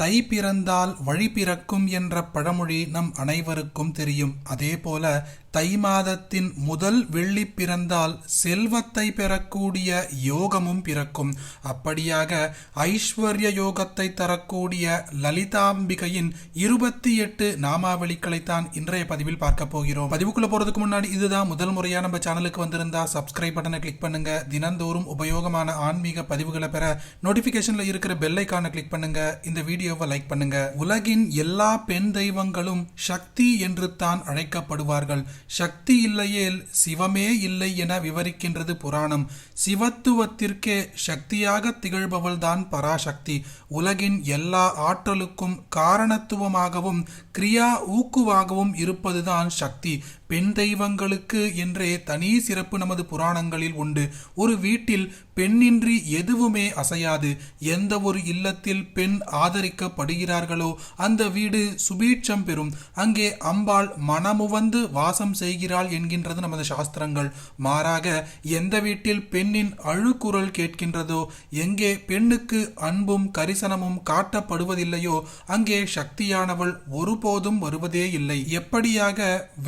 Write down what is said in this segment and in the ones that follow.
தை பிறந்தால் வழி பிறக்கும் என்ற பழமொழி நம் அனைவருக்கும் தெரியும். அதேபோல தை மாதத்தின் முதல் வெள்ளி பிறந்தால் செல்வத்தை பெறக்கூடிய யோகமும் பிறக்கும். அப்படியாக ஐஸ்வர்ய யோகத்தை தரக்கூடிய லலிதாம்பிகையின் இருபத்தி எட்டு நாமாவளிகளைத்தான் இன்றைய பதிவில் பார்க்க போகிறோம். பதிவுக்குள்ள போறதுக்கு முன்னாடி இதுதான் முதல் முறையா நம்ம சேனலுக்கு வந்திருந்தா சப்ஸ்கிரைப் பட்டனை கிளிக் பண்ணுங்க. தினந்தோறும் உபயோகமான ஆன்மீக பதிவுகளை பெற நோட்டிபிகேஷன்ல இருக்கிற பெல்லைக்கான கிளிக் பண்ணுங்க. இந்த வீடியோவை லைக் பண்ணுங்க. உலகின் எல்லா பெண் தெய்வங்களும் சக்தி என்று தான் அழைக்கப்படுவார்கள். சக்தி இல்லையேல் சிவமே இல்லை என விவரிக்கின்றது புராணம். சிவத்துவத்திற்கே சக்தியாக திகழ்பவள்தான் பராசக்தி. உலகின் எல்லா ஆற்றலுக்கும் காரணத்துவமாகவும் கிரியா ஊக்குவாகவும் இருப்பதுதான் சக்தி. பெண் தெய்வங்களுக்கு என்றே தனி சிறப்பு நமது புராணங்களில் உண்டு. ஒரு வீட்டில் பெண்ணின்றி எதுவுமே அசையாது. எந்த ஒரு இல்லத்தில் பெண் ஆதரிக்க அழைக்கப்படுகிறார்களோ அந்த வீடு சுபீட்சம் பெறும். அங்கே அம்பாள் மனமுவந்து வாசம் செய்கிறாள் என்கின்றது நமது சாஸ்திரங்கள். மாறாக எந்த வீட்டில் பெண்ணின் அழுக்குரல் கேட்கின்றதோ எங்கே பெண்ணுக்கு அன்பும் கரிசனமும் காட்டப்படுவதில்லையோ அங்கே சக்தியானவள் ஒருபோதும் வருவதே இல்லை. எப்படியாக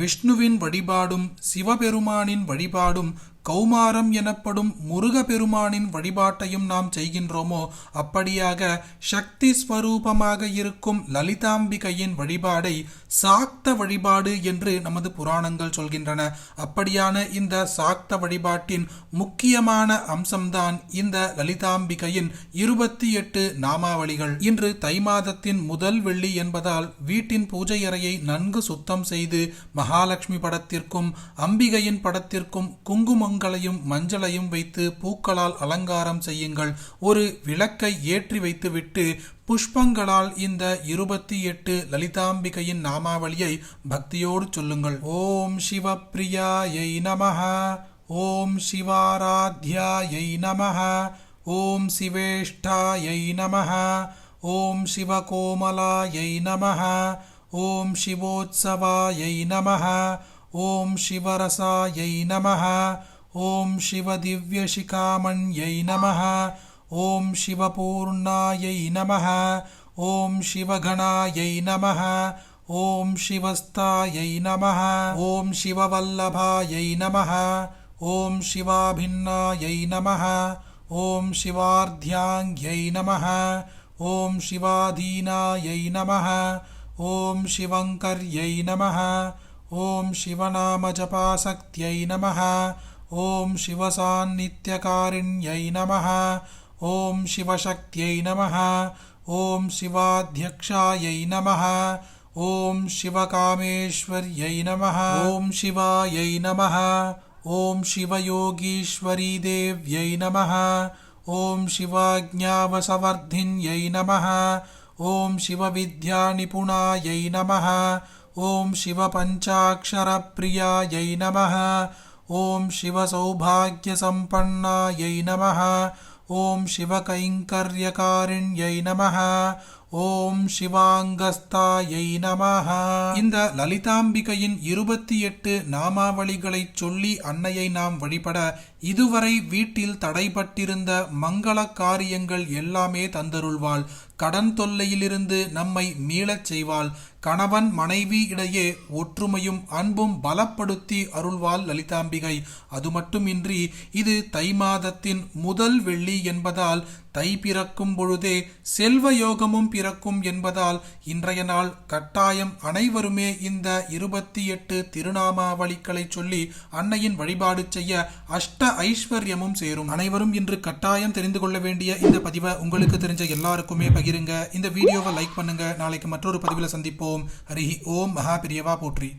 விஷ்ணுவின் வழிபாடும் சிவபெருமானின் வழிபாடும் கௌமாரம் எனப்படும் முருகபெருமானின் வழிபாட்டையும் நாம் செய்கின்றோமோ அப்படியாக சக்தி ஸ்வரூபமாக இருக்கும் லலிதாம்பிகையின் வழிபாடை சாக்த வழிபாடு என்று நமது புராணங்கள் சொல்கின்றன. அப்படியான இந்த சாக்த வழிபாட்டின் முக்கியமான அம்சம்தான் இந்த லலிதாம்பிகையின் இருபத்தி எட்டு நாமாவளிகள். இன்று தை மாதத்தின் முதல் வெள்ளி என்பதால் வீட்டின் பூஜை அறையை நன்கு சுத்தம் செய்து மகாலட்சுமி படத்திற்கும் அம்பிகையின் படத்திற்கும் குங்குமம் குங்குமங்களையும் மஞ்சளையும் வைத்து பூக்களால் அலங்காரம் செய்யுங்கள். ஒரு விளக்கை ஏற்றி வைத்துவிட்டு புஷ்பங்களால் இந்த இருபத்தி எட்டு லலிதாம்பிகையின் நாமாவளியை பக்தியோடு சொல்லுங்கள். ஓம் சிவப்பிரியாயை நமஹ. ஓம் சிவாராத்யாயை நமஹ. ஓம் சிவேஷ்டாயை நமஹ. ஓம் சிவகோமலாயை நமஹ. ஓம் சிவோத்சவாயை நமஹ. ஓம் சிவரசாயை நமஹ. ஓம் சிவதிவ்யசிகாமண்யை நமஹ ஓம் சிவபூர்ணாயை நமஹ ஓம் சிவகணாயை நமஹ ஓம் சிவஸ்தாயை நமஹ ஓம் சிவவல்லபாயை நமஹ ஓம் சிவாபின்னாயை நமஹ ஓம் சிவார்த்தியாங்யை நமஹ ஓம் சிவாதீனாயை நமஹ ஓம் சிவங்கர்யை நமஹ ஓம் சிவநாமஜபாசக்தியை நமஹ ஓம் சிவசாநித்தியகாரிண்யை நமஹ ஓம் சிவசக்தியை நமஹ ஓம் சிவாத்தியக்ஷாயை நமஹ ஓம் சிவகாமேஸ்வர்யை நமஹ ஓம் சிவாயை நமஹ ஓம் சிவயோகீஸ்வரி தேவ்யை நமஹ ஓம் சிவாஜ்ஞாவசவர்தின்யை நமஹ ஓம் சிவவித்யாநிபுணாயை நமஹ ஓம் சிவபஞ்சாட்சரப்பிரியாயை நமஹ ஓம் சிவசௌபாகியசம்பன்னாயை நமஹ. ஓம் சிவகைங்கர்யகாரிண்யை நமஹ. ஓம் சிவாங்கஸ்தாயை நமஹ. இந்த லலிதாம்பிகையின் இருபத்தி எட்டு நாமாவளிகளை சொல்லி அன்னையை நாம் வழிபட இதுவரை வீட்டில் தடைபட்டிருந்த மங்கள காரியங்கள் எல்லாமே தந்தருள்வாள். கடன் தொல்லையிலிருந்து நம்மை மீளச் செய்வாள். கணவன் மனைவி இடையே ஒற்றுமையும் அன்பும் பலப்படுத்தி அருள்வாள் லலிதாம்பிகை. அது மட்டுமின்றி இது தை மாதத்தின் முதல் வெள்ளி என்பதால் தை பிறக்கும் பொழுதே செல்வ யோகமும் பிறக்கும் என்பதால் இன்றைய நாள் கட்டாயம் அனைவருமே இந்த இருபத்தி எட்டு திருநாமாவளிகளை சொல்லி அன்னையின் வழிபாடு செய்ய அஷ்ட ஐஸ்வர்யமும் சேரும். அனைவரும் இன்று கட்டாயம் தெரிந்து கொள்ள வேண்டிய இந்த பதிவை உங்களுக்கு தெரிஞ்ச எல்லாருக்குமே பகிர் பகிருங்க இந்த வீடியோவை லைக் பண்ணுங்க. நாளைக்கு மற்றொரு பதிவில் சந்திப்போம். ஹரிஹி ஓம். மகா பிரியவா போற்றி.